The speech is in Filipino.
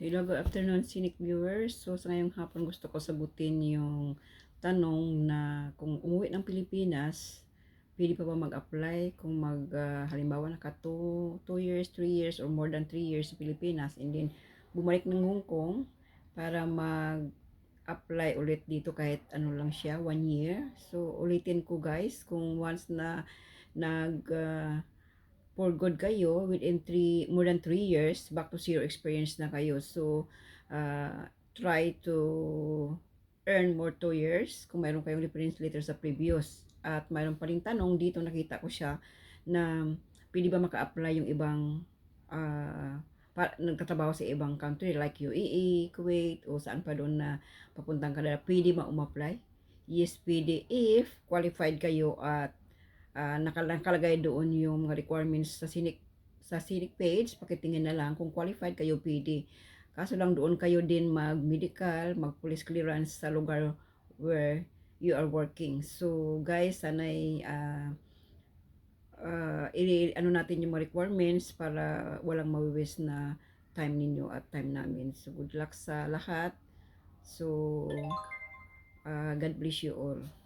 Hello, good afternoon, Cynic viewers. So, sa ngayong hapon gusto ko sagutin yung tanong na kung umuwi ng Pilipinas, pwede pa ba mag-apply kung mag, ah, halimbawa naka 2 years, 3 years, or more than 3 years sa Pilipinas, and then bumalik ng Hong Kong para mag-apply ulit dito kahit ano lang siya, 1 year. So, ulitin ko guys, kung once na nag, ah, for good kayo within three, more than 3 years, back to zero experience na kayo. So, uh, try to earn more 2 years kung mayroon kayong reference letter sa previous. At mayroon pa rin tanong, dito nakita ko siya na pwede ba maka-apply yung ibang uh, pa, nagtatrabaho sa ibang country like UAE, Kuwait, o saan pa doon na papuntang Canada, pwede ba umapply? Yes, pwede if qualified kayo at uh, nakalagay doon yung mga requirements sa Cynic sa Cynic page, pakitingin na lang kung qualified kayo pwede. Kaso lang doon kayo din mag-medical, mag-police clearance sa lugar where you are working. So guys, sanay uh, uh, i- ano natin yung mga requirements para walang mawiwis na time ninyo at time namin. So good luck sa lahat. So uh, God bless you all.